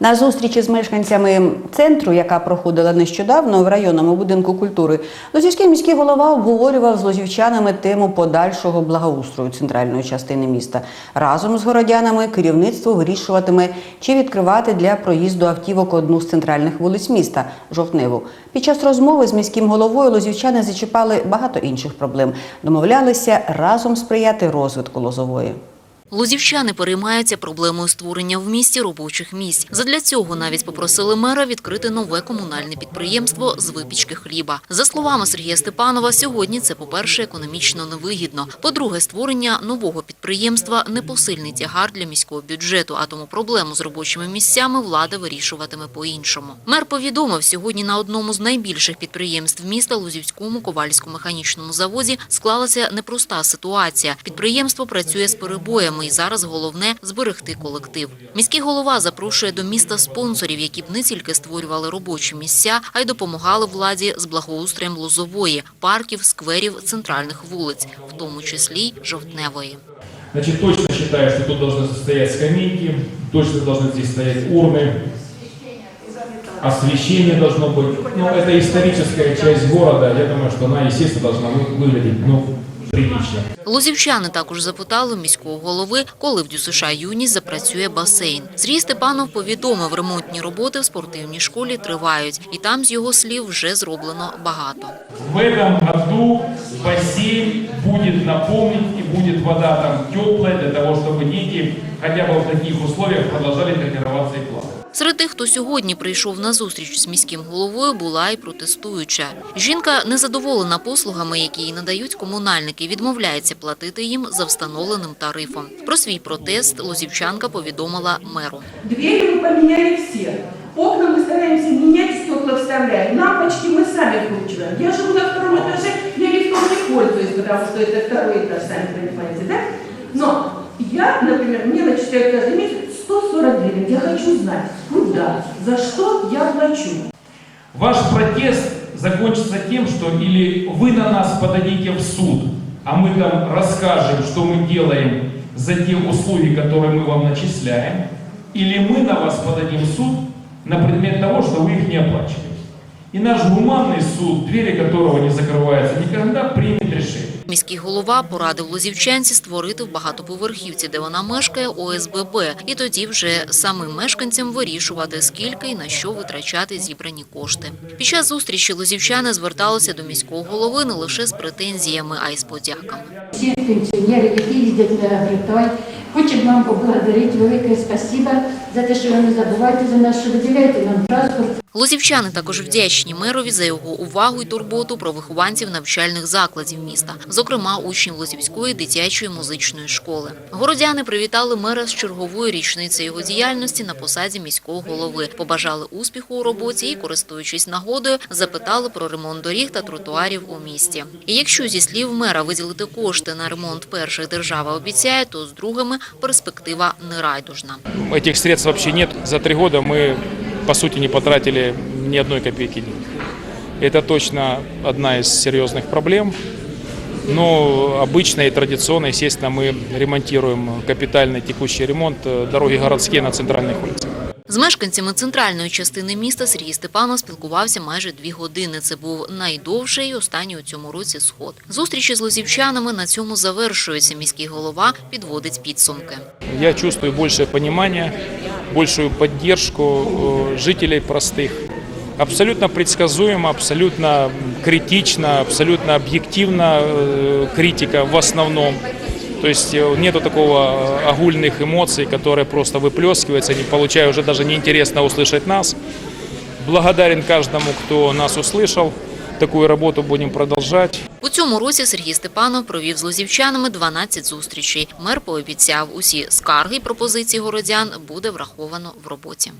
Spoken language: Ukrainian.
На зустрічі з мешканцями центру, яка проходила нещодавно в районному будинку культури, Лозівський міський голова обговорював з лозівчанами тему подальшого благоустрою центральної частини міста. Разом з городянами керівництво вирішуватиме, чи відкривати для проїзду автівок одну з центральних вулиць міста жовтневу. Під час розмови з міським головою лозівчани зачіпали багато інших проблем. Домовлялися разом сприяти розвитку лозової. Лозівчани переймаються проблемою створення в місті робочих місць. Задля цього навіть попросили мера відкрити нове комунальне підприємство з випічки хліба. За словами Сергія Степанова, сьогодні це, по-перше, економічно невигідно. По-друге, створення нового підприємства непосильний тягар для міського бюджету, а тому проблему з робочими місцями влада вирішуватиме по-іншому. Мер повідомив, сьогодні на одному з найбільших підприємств міста Лозівському ковальсько-механічному заводі склалася непроста ситуація. Підприємство працює з перебоями і зараз головне зберегти колектив. Міський голова запрошує до міста спонсорів, які б не тільки створювали робочі місця, а й допомагали владі з благоустроєм лозової, парків, скверів, центральних вулиць, в тому числі й жовтневої. Значит, точно считаю, что тут должны стоять скамейки, точно должны здесь стоять урны, освещение должно быть. Ну, это историческая часть города, я думаю, что она, естественно, должна вы- выглядеть, ну, прилично. Лозівчани також запитали міського голови, коли в ДЮСШ «Юність» запрацює басейн. Сергій Степанов повідомив, ремонтні роботи в спортивній школі тривають, і там, з його слів, вже зроблено багато. В этом году бассейн будет наполнен и будет вода там теплая для того, чтобы дети хотя бы в таких условиях продолжали тренироваться и плавать. Серед тих, хто сьогодні прийшов на зустріч з міським головою, була й протестуюча. Жінка незадоволена послугами, які їй надають комунальники, відмовляється платити їм за встановленим тарифом. Про свій протест лозівчанка повідомила меру. Двери мы поменяли все. Окна мы стараемся менять, стекла вставляем. Лампочки мы сами вкручиваем. Я живу на втором этаже, я лифтом не пользуюсь, потому что это второй этаж, сами понимаете, да? Но я, например, мне начисляют каждый месяц 140 гривен. Я хочу знать, куда, за что я плачу. Ваш протест закончится тем, что или вы на нас подадите в суд, а мы там расскажем, что мы делаем за те услуги, которые мы вам начисляем, или мы на вас подадим в суд на предмет того, что вы их не оплачиваете. И наш гуманный суд, двери которого не закрываются никогда, примет решение. Міський голова порадив лозівчанці створити в багатоповерхівці, де вона мешкає, ОСББ, і тоді вже самим мешканцям вирішувати, скільки і на що витрачати зібрані кошти. Під час зустрічі лозівчани зверталися до міського голови не лише з претензіями, а й з подяками. Всі пенсіонери, які їздять на гритой, хочемо вам поблагодарити велике спасибо за те, що ви не забувайте за нас, що виділяєте нам транспорт. Лозівчани також вдячні мерові за його увагу і турботу про вихованців навчальних закладів міста, зокрема учнів Лозівської дитячої музичної школи. Городяни привітали мера з черговою річницею його діяльності на посаді міського голови, побажали успіху у роботі і, користуючись нагодою, запитали про ремонт доріг та тротуарів у місті. І якщо зі слів мера виділити кошти на ремонт перших держава обіцяє, то з другими перспектива нерайдужна. Средств вообще нет. За три года мы, по сути, не потратили ни одной копейки денег. Это точно одна из серьезных проблем. Но обычно и традиционно, естественно, мы ремонтируем капитальный текущий ремонт э, дороги городские на центральных улицах. З мешканцями центральної частини міста Сергій Степанов спілкувався майже дві години. Це був найдовший і останній у цьому році сход. Зустрічі з лозівчанами на цьому завершуються. Міський голова підводить підсумки. Я чувствую большее понимание, большую поддержку э, жителей простых. Абсолютно предсказуемо, абсолютно критично, абсолютно объективно э, критика в основном. То есть э, нету такого э, огульных эмоций, которые просто выплескиваются, не получая уже даже неинтересно услышать нас. Благодарен каждому, кто нас услышал. Такую работу будем продолжать. У цьому році Сергій Степанов провів з лозівчанами 12 зустрічей. Мер пообіцяв, усі скарги й пропозиції городян буде враховано в роботі.